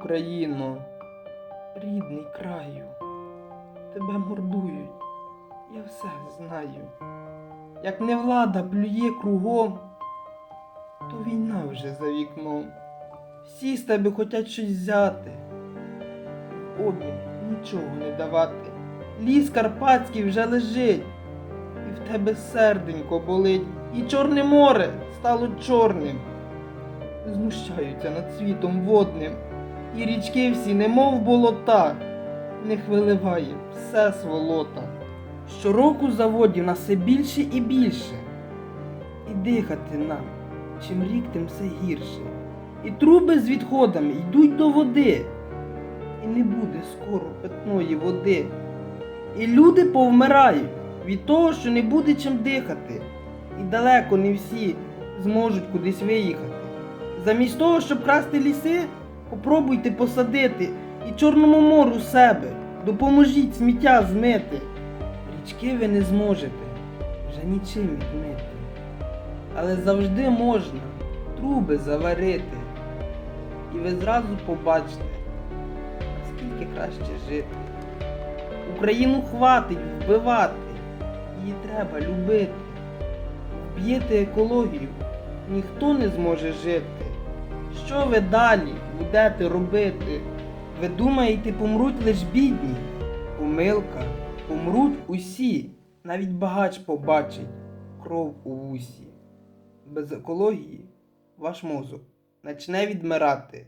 Україно, рідний краю, тебе мордують, я все знаю. Як не влада плює кругом, то війна вже за вікном. Всі з тебе хотять щось взяти, в нічого не давати. Ліс Карпатський вже лежить, і в тебе серденько болить, і Чорне море стало чорним. Знущаються над світом водним, і річки всі, немов болота, в них виливає все сволота. Щороку заводів нас все більше і більше, і дихати нам, чим рік, тим все гірше. І труби з відходами йдуть до води, і не буде скоро питної води. І люди повмирають від того, що не буде чим дихати, і далеко не всі зможуть кудись виїхати. Замість того, щоб красти ліси, попробуйте посадити і Чорному мору себе. Допоможіть сміття змити. Річки ви не зможете вже нічим відмити. Але завжди можна труби заварити. І ви зразу побачите, наскільки краще жити. Україну хватить вбивати, її треба любити. Вб'єте екологію, ніхто не зможе жити. Що ви далі будете робити? Ви думаєте, помруть лиш бідні? Помилка, помруть усі, навіть багач побачить кров у вусі. Без екології ваш мозок начне відмирати,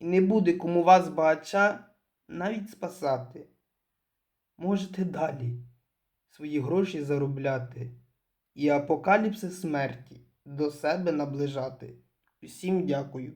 і не буде кому вас багача навіть спасати. Можете далі свої гроші заробляти і апокаліпсис смерті до себе наближати. Усім дякую.